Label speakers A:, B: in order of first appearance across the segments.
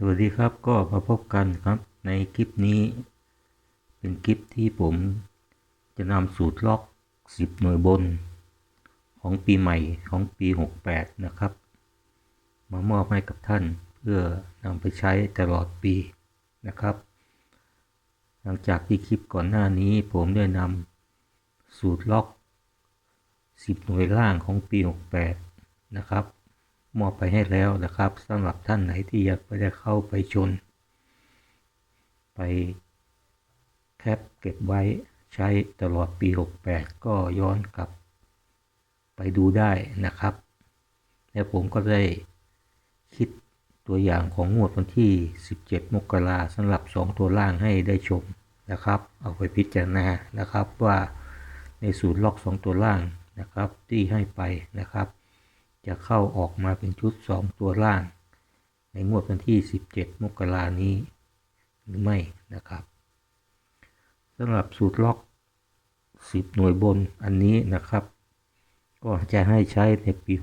A: สวัสดีครับก็มาพบกันครับในคลิปนี้ เป็นคลิปที่ผมจะนำสูตรล็อก 10 หน่วยบน ของปีใหม่ของปี 68 นะครับ มามอบให้กับท่านเพื่อนำไปใช้ตลอดปีนะครับ หลังจากที่คลิปก่อนหน้านี้ผมได้นำสูตรล็อก 10 หน่วยล่างของปี 68 นะครับ มอบไปให้แล้วนะครับสำหรับท่านไหนที่อยากไปได้เข้าไปชน ไปแคปเก็บไว้ใช้ตลอดปี 68 ก็ย้อนกลับไปดูได้นะครับ และผมก็ได้คิดตัวอย่างของงวดวันที่ 17 มกราสำหรับ 2 ตัวล่างให้ได้ชมนะครับ เอาไปพิจารณานะครับว่าในสูตรล็อก 2 ตัวล่างนะครับที่ให้ไปนะครับ จะเข้าออกมาเป็นชุด 2 ตัวล่าง ในงวดวันที่ 17 มกรานี้ หรือไม่นะครับสำหรับสูตรล็อก 10 หน่วยบนอันนี้นะครับ ก็จะให้ใช้ในปี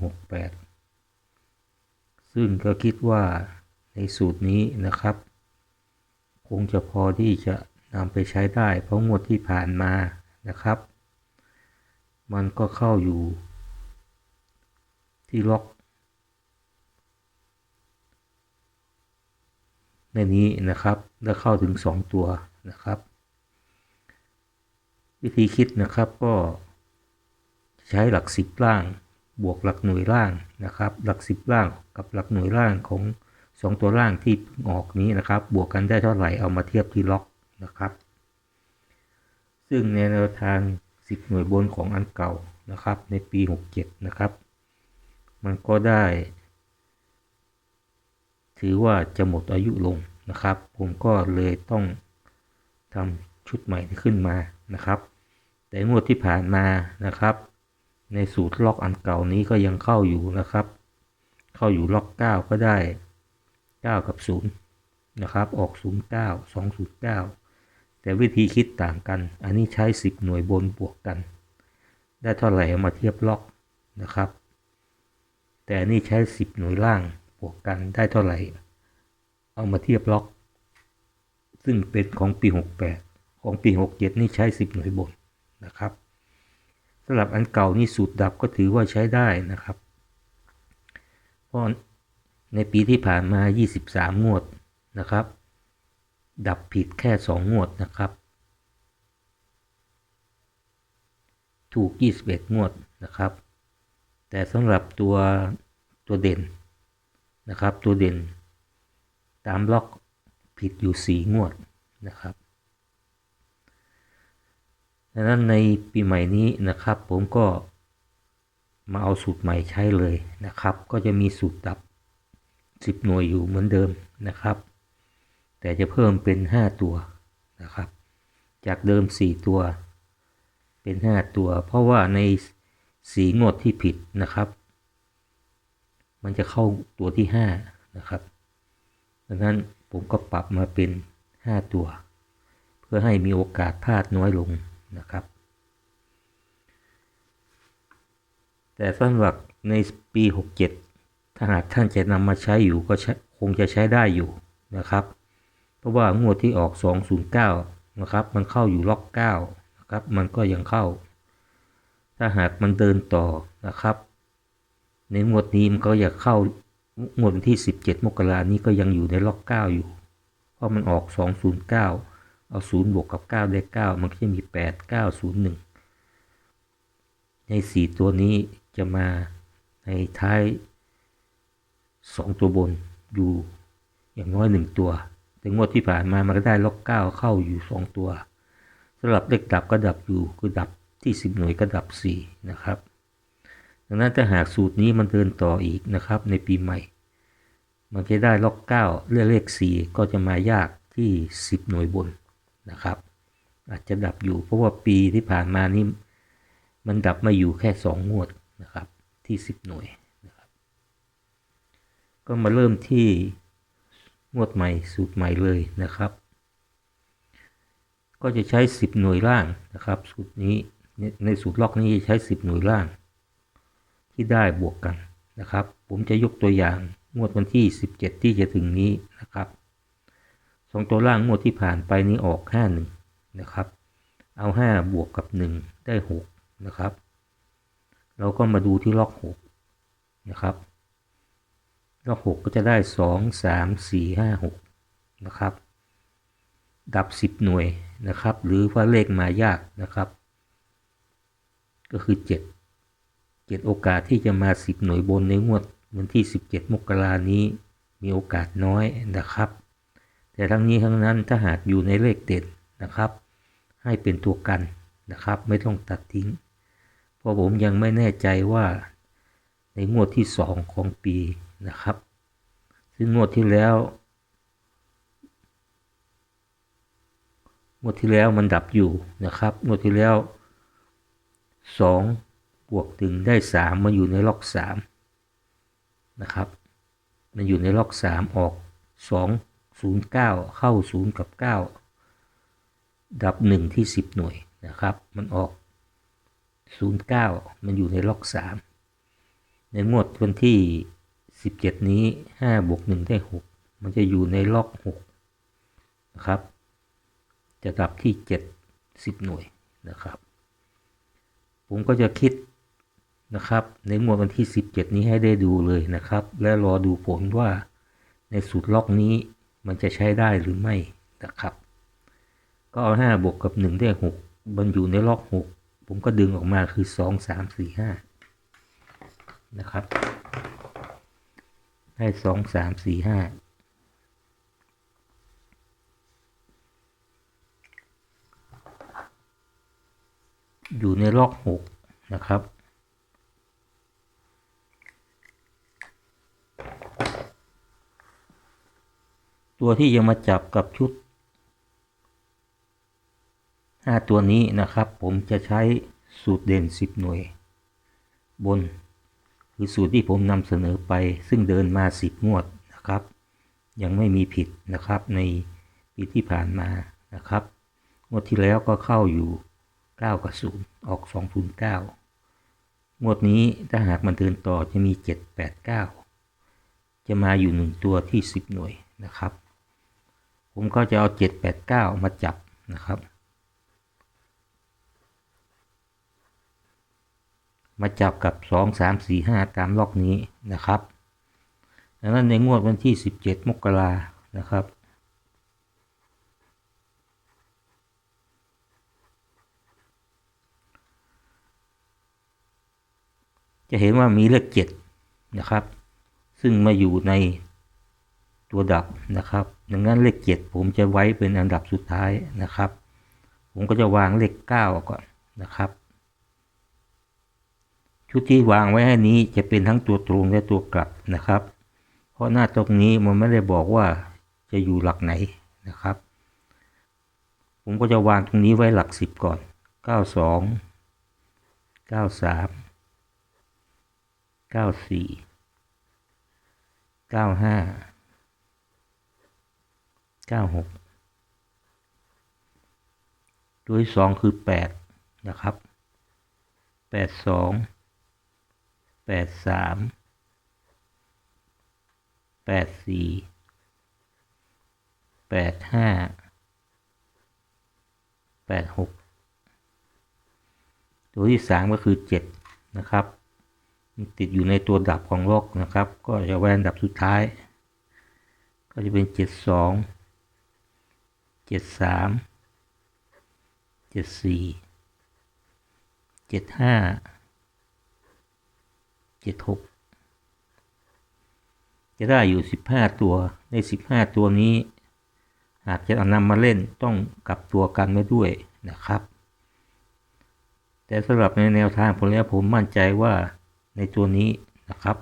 A: 68 ซึ่งก็คิดว่าในสูตรนี้นะครับ คงจะพอที่จะนำไปใช้ได้เพราะงวดที่ผ่านมานะครับ มันก็เข้าอยู่ ที่ล็อกในนี้นะครับแล้เข้าถึง 2 ตัวนะครับ วิธีคิดนะครับก็ใช้หลักสิบล่าง บวกหลักหน่วยล่างนะครับ หลักสิบล่างกับหลักหน่วยล่างของ 2 ตัวล่างที่ออกนี้นะครับ บวกกันได้เท่าไหร่เอามาเทียบที่ล็อกนะครับ ซึ่งในแนวทาง 10 หน่วยบนของอันเก่านะครับ ในปี 67 นะครับ มันก็ได้ ถือว่าจะหมดอายุลงนะครับ ผมก็เลยต้องทำชุดใหม่ขึ้นมานะครับ แต่งวดที่ผ่านมานะครับ ในสูตรล็อกอันเก่านี้ก็ยังเข้าอยู่นะครับ เข้าอยู่ล็อก9ก็ได้ 9 กับ 0 นะครับ ออก 09 209 แต่วิธีคิดต่างกัน อันนี้ใช้ 10 หน่วยบนบวกกัน ได้เท่าไหร่มาเทียบล็อกนะครับ แต่นนี่ใช้ 10 หน่วยล่างบวกกันได้เท่าไหร่ เอามาเทียบล็อก ซึ่งเป็นของปี 68 ของปี 67 นี่ใช้ 10 หน่วยบนนะครับสำหรับอันเก่านี่สูตรดับก็ถือว่าใช้ได้นะครับ เพราะในปีที่ผ่านมา 23 งวดนะครับ ดับผิดแค่ 2 งวดนะครับ ถูก 21 งวดนะครับ แต่สำหรับตัวตัวเด่นนะครับ ตัวเด่น ตามล็อกผิดอยู่4งวดนะครับดังนั้นในปีใหม่นี้นะครับ ผมก็มาเอาสูตรใหม่ใช้เลยนะครับ ก็จะมีสูตรดับ 10 หน่วยอยู่เหมือนเดิมนะครับ แต่จะเพิ่มเป็น 5 ตัวนะครับ จากเดิม 4 ตัวเป็น 5 ตัว เพราะว่าใน สีงวดที่ผิดนะครับ มันจะเข้าตัวที่ 5 นะครับ ดังนั้นผมก็ปรับมาเป็น 5 ตัว เพื่อให้มีโอกาสพลาดน้อยลงนะครับ แต่สำหรับในปี 67 ถ้าหากท่านจะนำมาใช้อยู่ก็คงจะใช้ได้อยู่นะครับ เพราะว่างวดที่ออก 209 นะครับ มันเข้าอยู่ล็อก 9 นะครับ มันก็ยังเข้า ถ้าหากมันเดินต่อนะครับ ในงวดนี้มันก็อยากเข้างวดที่ 17 มกรานี้ก็ยังอยู่ในล็อก 9 อยู่ เพราะมันออก 209 เอา 0 บวกกับ 9 ได้ 9 มันก็จะมี 8 9 0 1 ใน 4 ตัวนี้จะมาในท้าย 2 ตัวบนอยู่อย่างน้อย 1 ตัว แต่งวดที่ผ่านมามันก็ได้ล็อก 9 เข้าอยู่ 2 ตัวสำหรับเลขดับก็ดับอยู่คือดับ ที่ 10 หน่วยก็ดับ 4 นะครับ ดังนั้นถ้าหากสูตรนี้มันเดินต่ออีกนะครับในปีใหม่ มันจะได้ล็อก 9 เลือกเลข 4 ก็จะมายากที่ 10 หน่วยบนนะครับ อาจจะดับอยู่เพราะว่าปีที่ผ่านมานี่มันดับมาอยู่แค่ 2 งวดนะครับที่ 10 หน่วยนะครับก็มาเริ่มที่งวดใหม่สูตรใหม่เลยนะครับ ก็จะใช้ 10 หน่วยล่างนะครับ สูตรนี้ ในสูตรล็อกนี้ใช้ 10 หน่วยล่าง ที่ได้บวกกันนะครับ ผมจะยกตัวอย่างงวดวันที่ 17 ที่จะถึงนี้นะครับสองตัวล่างงวดที่ผ่านไปนี้ออก 51 นะครับ เอา 5 บวกกับ 1 ได้ 6 นะครับ เราก็มาดูที่ล็อก 6 นะครับ ล็อก 6 ก็จะได้ 2 3 4 5 6 นะครับ ดับ 10 หน่วยนะครับ หรือว่าเลขมายากนะครับ ก็คือ 7 7 โอกาสที่จะมา 10 หน่วยบนในงวดวันที่ 17 มกรานี้มีโอกาสน้อยนะครับ แต่ทั้งนี้ทั้งนั้นถ้าหากอยู่ในเลขเด็ดนะครับ ให้เป็นตัวกันนะครับ ไม่ต้องตัดทิ้ง เพราะผมยังไม่แน่ใจว่าในงวดที่ 2 ของปีนะครับ ซึ่งงวดที่แล้วงวดที่แล้วมันดับอยู่นะครับงวดที่แล้ว 2บวกถึงได้ 3มาอยู่ในล็อก3นะครับมันอยู่ในล็อก 3 ออก 2 0 9 เข้า 0 กับ 9 ดับ 1 ที่ 10 หน่วยนะครับ มันออก 0 9 มันอยู่ในล็อก 3 ในงวดวันที่ 17 นี้ 5 บวก 1 ได้ 6 มันจะอยู่ในล็อก6นะครับ จะดับที่ 7 10 หน่วยนะครับ ผมก็จะคิดนะครับ ในงวดวันที่ 17 นี้ให้ได้ดูเลยนะครับ และรอดูผลว่าในสูตรล็อกนี้มันจะใช้ได้หรือไม่นะครับ ก็เอา 5 บวกกับ 1 ได้ 6 มันอยู่ในล็อก 6 ผมก็ดึงออกมาคือ 2 3 4 5 นะครับ ได้ 2 3 4 5 อยู่ในล็อก 6 นะครับ ตัวที่จะมาจับกับชุด 5 ตัวนี้นะครับ ผมจะใช้สูตรเด่น 10 หน่วย บน คือสูตรที่ผมนำเสนอไป ซึ่งเดินมา 10 งวดนะครับ ยังไม่มีผิดนะครับในปีที่ผ่านมานะครับ งวดที่แล้วก็เข้าอยู่ 9กับ0ออก 209 งวดนี้ถ้าหากมันเดินต่อจะมี 7 8 9 จะมาอยู่ 1 ตัวที่ 10 หน่วยนะครับ ผมก็จะเอา 7 8 9 มาจับนะครับ มาจับกับ 2 3 4 5 ตามล็อกนี้นะครับดังนั้นในงวดวันที่ 17 มกรานะครับ จะเห็นว่ามีเลขเจ็ดนะครับ ซึ่งมาอยู่ในตัวดับนะครับ ดังนั้นเลขเจ็ดผมจะไว้เป็นอันดับสุดท้ายนะครับ ผมก็จะวางเลขเก้าก่อนนะครับ ชุดที่วางไว้ให้นี้จะเป็นทั้งตัวตรงและตัวกลับนะครับ เพราะหน้าตรงนี้มันไม่ได้บอกว่าจะอยู่หลักไหนนะครับ ผมก็จะวางตรงนี้ไว้หลักสิบก่อน 92 93 94 95 96ตัวที่สองคือ8นะครับ82 83 84 85 86ตัวที่สามก็คือ7นะครับ ติดอยู่ในตัวดับของล็อกนะครับ ก็จะแวนดับสุดท้าย ก็จะเป็น 72 73 74 75 76 จะได้อยู่ 15 ตัว ใน 15 ตัวนี้ หากจะนำมาเล่นต้องกลับตัวกันไว้ด้วยนะครับ แต่สำหรับในแนวทางผมแล้วผมมั่นใจว่า ในตัวนี้นะครับ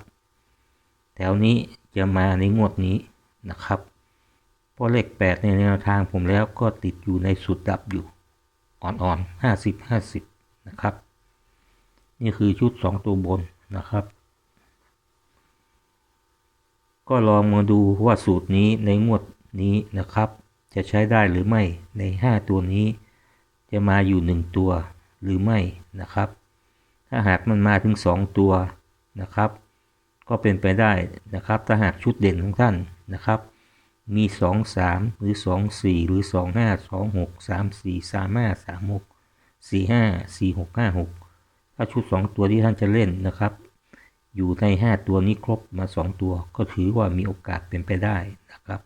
A: แถวนี้จะมาในงวดนี้นะครับเพราะเลข 8 ในแนวทางผมแล้วก็ติดอยู่ในสุดดับอยู่ อ่อนๆ 50 50 นะครับ นี่คือชุด 2 ตัวบนนะครับ ก็ลองมาดูว่าสูตรนี้ในงวดนี้นะครับ จะใช้ได้หรือไม่ใน 5 ตัวนี้ จะมาอยู่ 1 ตัวหรือไม่นะครับ ถ้าหากมันมาถึง 2 ตัวนะครับ ก็เป็นไปได้นะครับ ถ้าหากชุดเด่นของท่านนะครับ มี 2 3 หรือ 2 4 หรือ 2 5 2 6 3 4 3 5 3 6 4 5 4 6 5 6 ถ้าชุด 2 ตัวที่ท่านจะเล่นนะครับ อยู่ใน 5 ตัวนี้ครบมา 2 ตัว ก็ถือว่ามีโอกาสเป็นไปได้นะครับ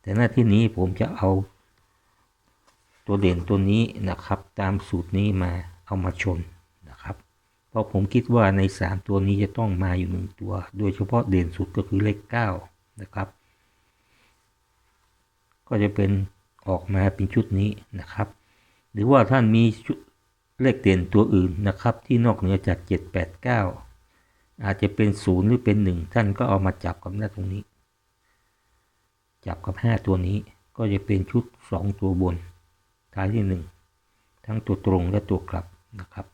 A: แต่หน้าที่นี้ผมจะเอาตัวเด่นตัวนี้นะครับ ตามสูตรนี้มาเอามาชน เพราะผมคิดว่าใน 3 ตัวนี้จะต้องมาอยู่ 1 ตัว โดยเฉพาะเด่นสุดก็คือเลข9นะครับ ก็จะเป็นออกมาเป็นชุดนี้นะครับ หรือว่าท่านมีชุดเลขเด่นตัวอื่นนะครับ ที่นอกเหนือจาก 7 8 9 อาจจะเป็น 0 หรือเป็น 1 ท่านก็เอามาจับกับหน้าตรงนี้ จับกับ 5 ตัวนี้ก็จะเป็นชุด 2 ตัวบนท้ายที่ 1 ทั้งตัวตรงและตัวกลับนะครับ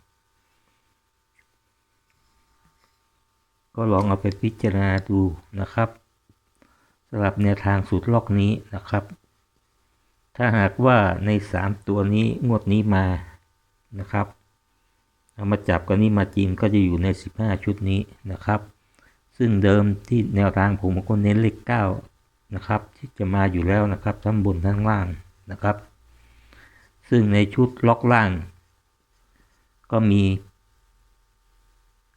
A: ก็ลองเอาไปพิจารณาดูนะครับสำหรับแนวทางสูตรล็อกนี้นะครับ ถ้าหากว่าใน 3 ตัวนี้งวดนี้มานะครับเอามาจับกันนี้มาจริงก็จะอยู่ใน 15 ชุดนี้นะครับ ซึ่งเดิมที่แนวทางผมก็เน้นเลข9นะครับที่จะมาอยู่แล้วนะครับทั้งบนทั้งล่างนะครับ ซึ่งในชุดล็อกล่าง ก็มี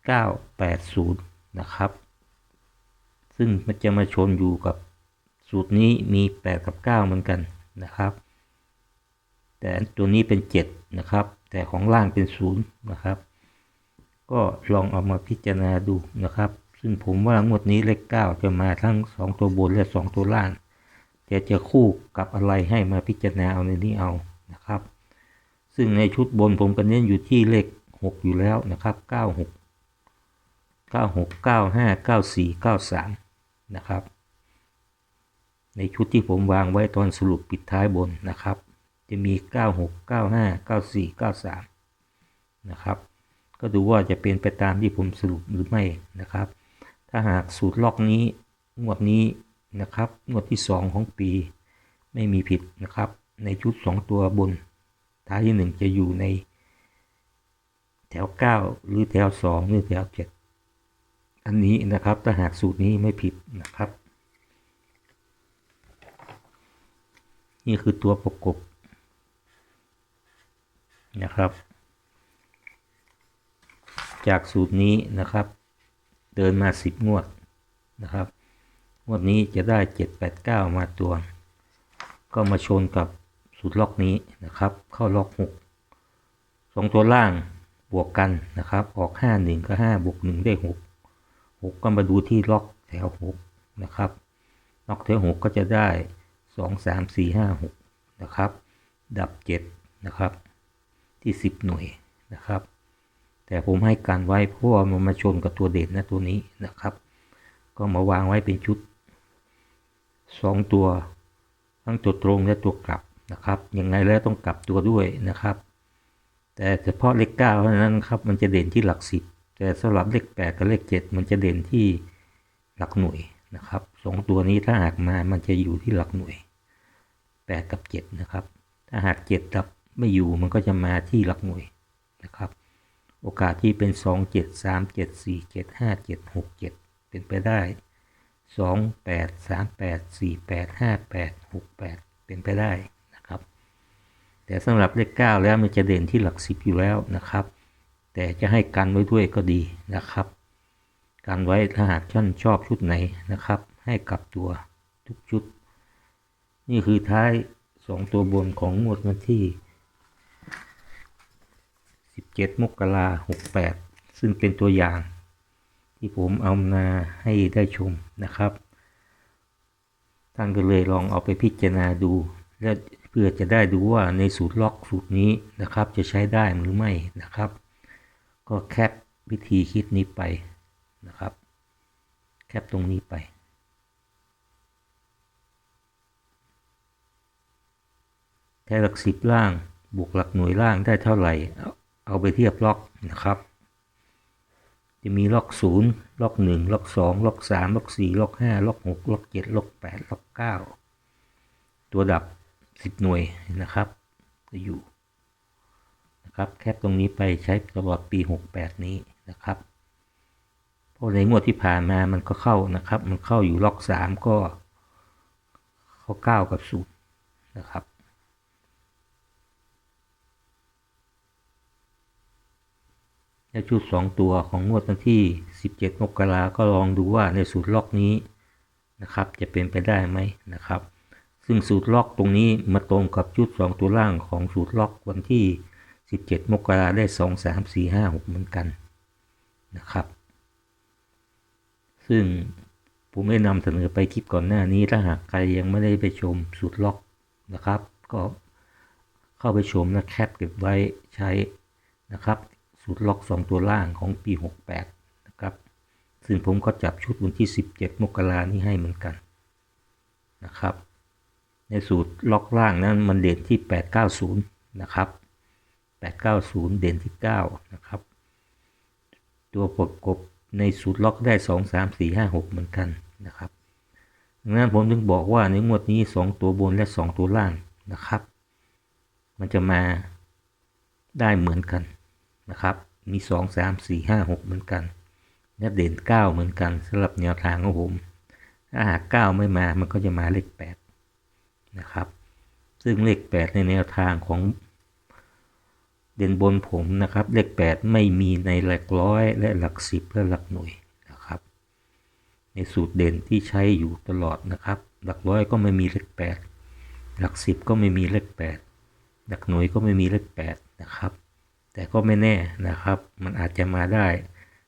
A: 980 นะครับ ซึ่งมันจะมาชนอยู่กับสูตรนี้มี 8 กับ 9 เหมือนกันนะครับ แต่ตัวนี้เป็น 7 นะครับ แต่ของล่างเป็น 0 นะครับ ก็ลองเอามาพิจารณาดูนะครับ ซึ่งผมว่างวดนี้เลข 9 จะมาทั้ง 2 ตัวบนและ 2 ตัวล่างจะจะคู่กับอะไรให้มาพิจารณาเอาในนี้เอานะครับ ซึ่งในชุดบนผมก็เน้นอยู่ที่เลข 6 อยู่แล้วนะครับ 96 96 95 94 93 นะครับ ในชุดที่ผมวางไว้ตอนสรุปปิดท้ายบนนะครับ จะมี 96 95 94 93 นะครับ ก็ดูว่าจะเป็นไปตามที่ผมสรุปหรือไม่นะครับ ถ้าหากสูตรล็อกนี้งวดนี้นะครับงวดที่ 2 ของปีไม่มีผิดนะครับ ในชุด 2 ตัวบน ท้ายที่ 1 จะอยู่ในแถว 9 หรือแถว 2 หรือแถว 7 อันนี้นะครับถ้าหากสูตรนี้ไม่ผิดนะครับ นี่คือตัวประกบนะครับ จากสูตรนี้นะครับ เดินมา 10 งวดนะครับ งวดนี้จะได้ 7 8 9 มาตัว ก็มาชนกับสูตรล็อกนี้นะครับ เข้าล็อก 6 2 ตัวล่างบวกกันนะครับ ออก 5 1 ก็ 5 บวก 1 ได้ 6 6ก็มาดูที่ล็อกแถว6นะครับ ล็อกแถว6ก็จะได้2 3 4 5 6นะครับ ดับ7นะครับ ที่10หน่วยนะครับ แต่ผมให้การไว้เพราะว่ามันมาชนกับตัวเด่นนะตัวนี้นะครับ ก็มาวางไว้เป็นชุด2ตัว ทั้งตัวตรงและตัวกลับนะครับ ยังไงแล้วต้องกลับตัวด้วยนะครับ แต่เฉพาะเลขเก้าเท่านั้นครับ มันจะเด่นที่หลักสิบ แต่สำหรับเลขแปดกับเลขเจ็ดมันจะเด่นที่หลักหน่วยนะครับสองตัวนี้ถ้าหากมามันจะอยู่ที่หลักหน่วยแปดกับเจ็ดนะครับ ถ้าหากเจ็ดดับไม่อยู่มันก็จะมาที่หลักหน่วยนะครับ โอกาสที่เป็นสองเจ็ดสามเจ็ดสี่เจ็ดห้าเจ็ดหกเจ็ดเป็นไปได้สองแปดสามแปดสี่แปดห้าแปดหกแปดเป็นไปได้นะครับ แต่สำหรับเลข 9 แล้วมันจะเด่นที่หลัก 10 อยู่แล้วนะครับ แต่จะให้กันไว้ด้วยก็ดีนะครับ กันไว้ถ้าหากท่านชอบชุดไหนนะครับ ให้กลับตัวทุกชุด นี่คือท้าย 2 ตัวบนของงวดวันที่ 17 มกราคม68ซึ่งเป็นตัวอย่าง ที่ผมเอามาให้ได้ชมนะครับ ท่านก็เลยลองเอาไปพิจารณาดูและเพื่อจะได้ดูว่าในสูตรล็อกสูตรนี้นะครับ จะใช้ได้หรือไม่นะครับ ก็แคปวิธีคิดนี้ไปนะครับ แคปตรงนี้ไปแค่หลักสิบล่าง บวกหลักหน่วยล่างได้เท่าไหร่ เอาไปเทียบล็อกนะครับ จะมีล็อกศูนย์ล็อกหนึ่งล็อกสองล็อกสามล็อกสี่ล็อกห้าล็อกหกล็อกเจ็ดล็อกแปดล็อกเก้าตัวดับสิบหน่วยนะครับจะอยู่ นะครับ แคปตรงนี้ไปใช้ตลอดปีหกแปดนี้นะครับ เพราะในงวดที่ผ่านมามันก็เข้านะครับ มันเข้าอยู่ล็อกสามก็เข้าเก้ากับศูนย์นะครับ และชุดสองตัวของงวดวันที่ 17 มกราก็ลองดูว่าในสูตรล็อกนี้นะครับ จะเป็นไปได้ไหมนะครับซึ่งสูตรล็อกตรงนี้มาตรงกับชุด 2 ตัวล่างของสูตรล็อกวันที่ 17 มกราได้ 2 3 4 5 6 เหมือนกันนะครับ ซึ่งผมได้นำเสนอไปคลิปก่อนหน้านี้ถ้าหากใครยังไม่ได้ไปชมสูตรล็อกนะครับ ก็เข้าไปชมและแคปเก็บไว้ใช้นะครับสูตรล็อก 2 ตัวล่างของปี 68 นะครับ ซึ่งผมก็จับชุดวันที่ 17 มกรานี้ให้เหมือนกันนะครับ ในสูตรล็อกล่างนั้นมันเด่นที่ 890 นะครับ 890 เด่นที่ 9 นะครับ ตัวประกบในสูตรล็อกได้ 2 3 4 5 6 เหมือนกันนะครับดังนั้นผมถึงบอกว่าในงวดนี้ 2 ตัวบนและ 2 ตัวล่างนะครับ มันจะมาได้เหมือนกันนะครับ มี 2 3 4 5 6 เหมือนกันและเด่น 9 เหมือนกันสำหรับแนวทางของผมถ้าหาก9ไม่มามันก็จะมาเลข 8 นะครับ ซึ่งเลข 8 ในแนวทางของ เด่นบนผมนะครับเลข 8 ไม่มีในหลักร้อยและหลักสิบและหลักหน่วยนะครับ ในสูตรเด่นที่ใช้อยู่ตลอดนะครับ หลักร้อยก็ไม่มีเลข 8 หลักสิบก็ไม่มีเลข 8 หลักหน่วยก็ไม่มีเลข 8 นะครับ แต่ก็ไม่แน่นะครับ มันอาจจะมาได้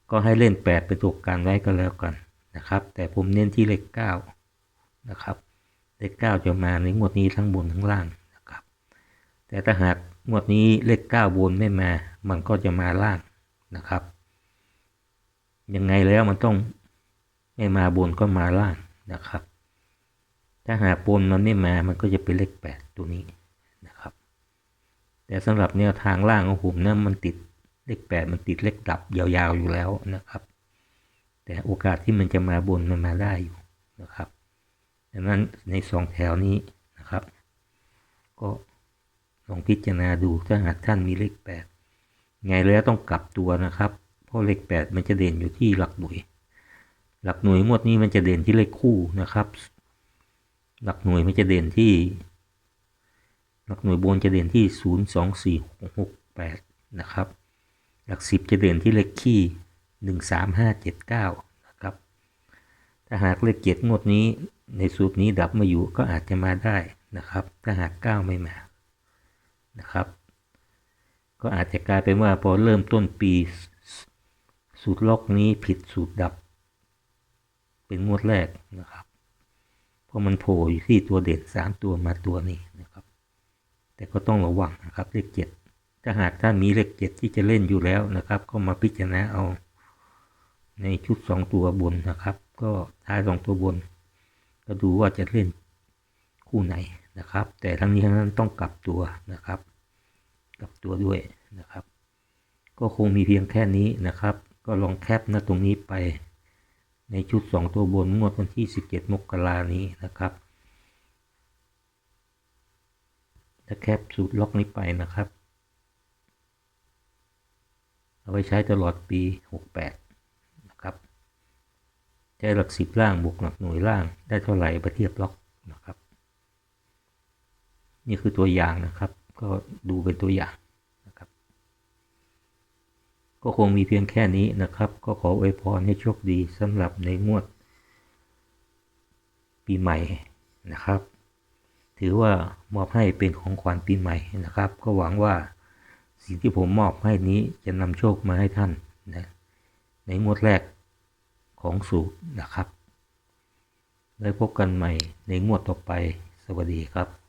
A: ก็ให้เล่น 8 เป็นตัวการไว้ก็แล้วกันนะครับ แต่ผมเน้นที่เลข 9 นะครับ เลข 9 จะมาในงวดนี้ทั้งบนทั้งล่างนะครับ แต่ถ้าหาก งวดนี้เลข9บนไม่มา มันก็จะมาล่างนะครับ ยังไงแล้วมันต้องไม่มาบนก็มาล่างนะครับ ถ้าหากบนมันไม่มา มันก็จะเป็นเลข8ตัวนี้นะครับ แต่สำหรับแนวทางล่างของผมนะมันติดเลข8มันติดเลขดับยาวๆอยู่แล้วนะครับ แต่โอกาสที่มันจะมาบนมันมาได้อยู่นะครับดังนั้นในสองแถวนี้นะครับ ก็ ลองพิจารณาดูถ้าหากท่านมีเลขแปดไงแล้วต้องกลับตัวนะครับ เพราะเลขแปดมันจะเด่นอยู่ที่หลักหน่วย หลักหน่วยงวดนี้มันจะเด่นที่เลขคู่นะครับ หลักหน่วยมันจะเด่นที่ หลักหน่วยบนจะเด่นที่ศูนย์สองสี่หกแปดนะครับ หลักสิบจะเด่นที่เลขคี่หนึ่งสามห้าเจ็ดเก้านะครับ ถ้าหากเลขเจ็ดงวดนี้ในสูตรนี้ดับมาอยู่ก็อาจจะมาได้นะครับ ถ้าหากเก้าไม่มา นะครับ ก็อาจจะกลายเป็นว่าพอเริ่มต้นปี สูตรล็อกนี้ผิดสูตรดับ เป็นงวดแรกนะครับเพราะมันโผล่อยู่ที่ตัวเด่นสามตัวมาตัวนี้นะครับ แต่ก็ต้องระวังนะครับเลขเจ็ดถ้าหากท่านมีเลขเจ็ดที่จะเล่นอยู่แล้วนะครับ ก็มาพิจารณาเอาในชุดสองตัวบนนะครับ ก็ท้ายสองตัวบน ก็ดูว่าจะเล่นคู่ไหน นะครับ แต่ทั้งนี้ทั้งนั้นต้องกลับตัวนะครับ กลับตัวด้วยนะครับ ก็คงมีเพียงแค่นี้นะครับ ก็ลองแคปนะตรงนี้ไป ในชุด 2 ตัวบนงวดวันที่ 17 มกรานี้นะครับถ้าแคปสูตรล็อกนี้ไปนะครับ เอาไว้ใช้ตลอดปี 68 นะครับ ใช้หลักสิบล่างบวกหลักหน่วยล่างได้เท่าไหร่ไปเทียบล็อก นี่คือตัวอย่างนะครับ ก็ดูเป็นตัวอย่างนะครับ ก็คงมีเพียงแค่นี้นะครับ ก็ขออวยพรให้โชคดีสำหรับในงวด ปีใหม่นะครับ ถือว่ามอบให้เป็นของขวัญปีใหม่นะครับ ก็หวังว่าสิ่งที่ผมมอบให้นี้จะนำโชคมาให้ท่านนะในงวดแรกของสูตรนะครับ แล้วพบกันใหม่ในงวดต่อไป สวัสดีครับ